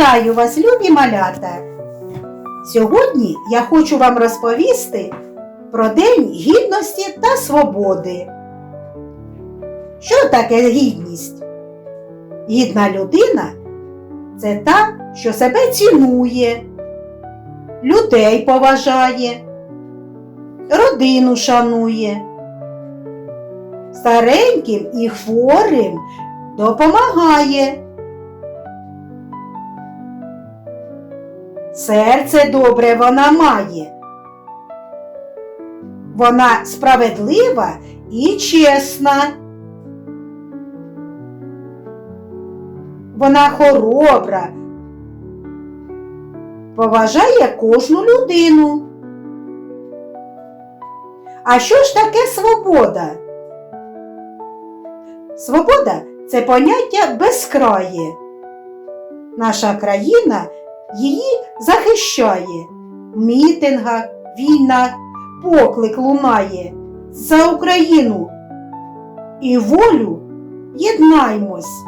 Вітаю вас, любі малята! Сьогодні я хочу вам розповісти про День гідності та свободи. Що таке гідність? Гідна людина це та, що себе цінує, людей поважає, родину шанує, стареньким і хворим допомагає. Серце добре вона має. Вона справедлива і чесна. Вона хоробра, поважає кожну людину. А що ж таке свобода? Свобода це поняття безкрає. Наша країна її захищає. В мітингах, війнах поклик лунає за Україну і волю єднаймось.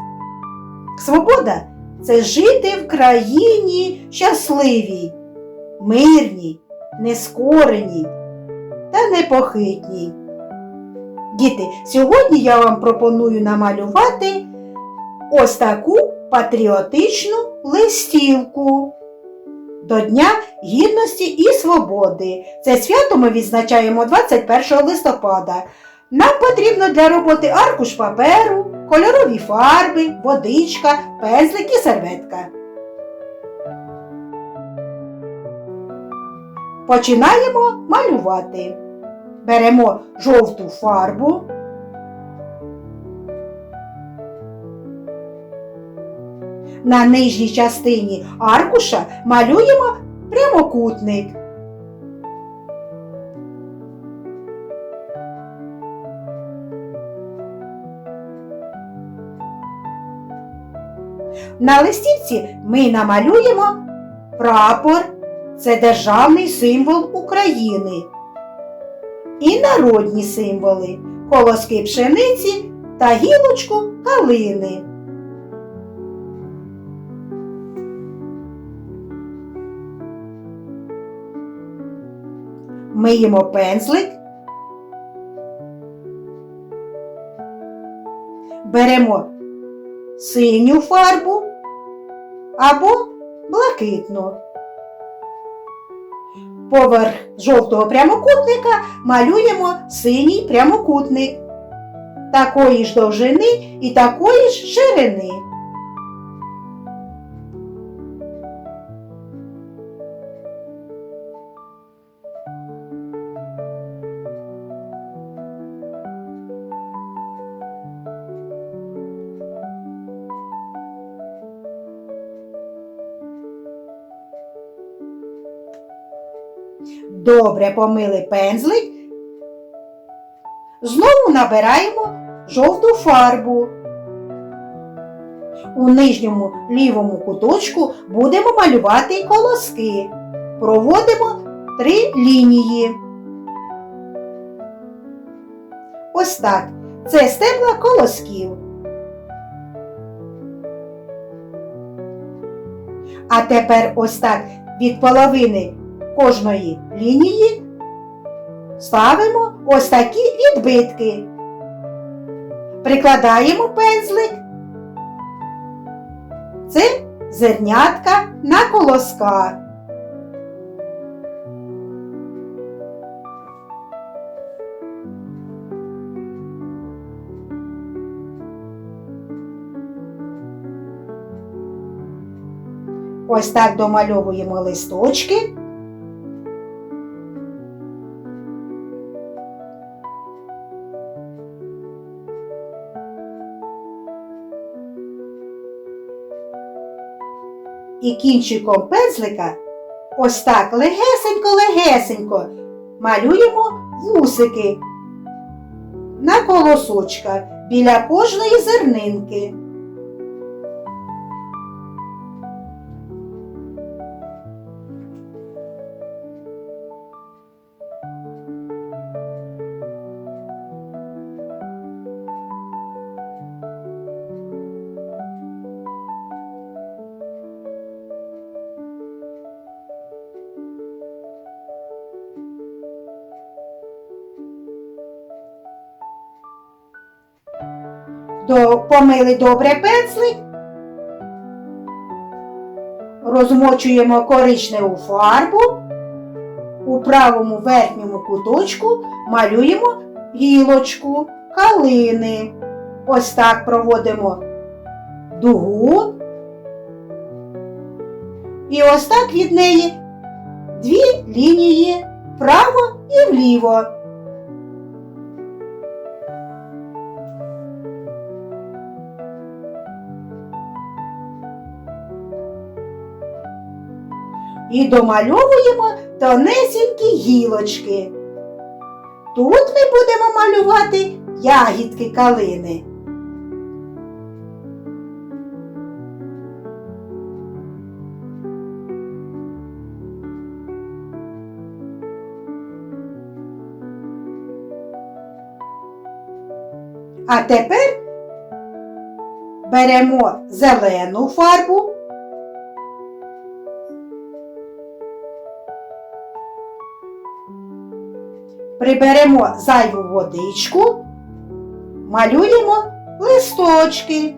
Свобода це жити в країні щасливій, мирній, нескореній та непохитній. Діти, сьогодні я вам пропоную намалювати ось таку патріотичну листівку до Дня Гідності і Свободи. Це свято ми відзначаємо 21 листопада. Нам потрібно для роботи аркуш паперу, кольорові фарби, водичка, пензлик і серветка. Починаємо малювати. Беремо жовту фарбу. На нижній частині аркуша малюємо прямокутник. На листівці ми намалюємо прапор це державний символ України. І народні символи колоски пшениці та гілочку калини. Миємо пензлик. Беремо синю фарбу або блакитну. Поверх жовтого прямокутника малюємо синій прямокутник такої ж довжини і такої ж ширини. Добре помили пензлик. Знову набираємо жовту фарбу. У нижньому лівому куточку будемо малювати колоски. Проводимо три лінії. Ось так. Це стебла колосків. А тепер ось так від половини кожної лінії ставимо ось такі відбитки. Прикладаємо пензлик. Це зернятка на колосках. Ось так домальовуємо листочки. І кінчиком пензлика ось так легесенько-легесенько малюємо вусики на колосочках біля кожної зернинки. До, помили добре пензлик, розмочуємо коричневу фарбу, у правому верхньому куточку малюємо гілочку, калини. Ось так проводимо дугу. І ось так від неї дві лінії вправо і вліво. І домальовуємо тонесенькі гілочки. Тут ми будемо малювати ягідки калини. А тепер беремо зелену фарбу. Приберемо зайву водичку, малюємо листочки.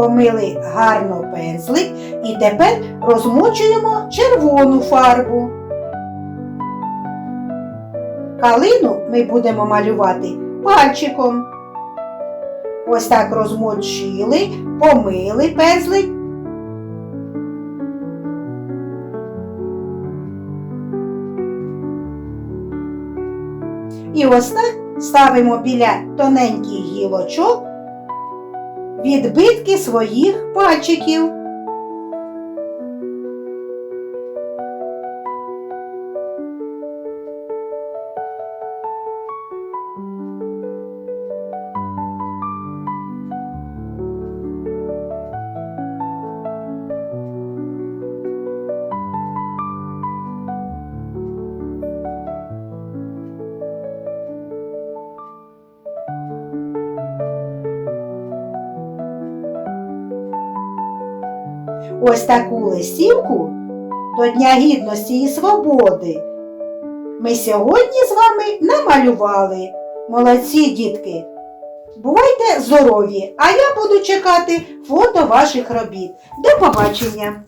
Помили гарно пензлик і тепер розмочуємо червону фарбу. Калину ми будемо малювати пальчиком. Ось так розмочили, помили пензлик. І ось так ставимо біля тоненьких гілочок відбитки своїх пальчиків. Ось таку листівку до Дня Гідності і Свободи ми сьогодні з вами намалювали. Молодці, дітки! Бувайте здорові, а я буду чекати фото ваших робіт. До побачення!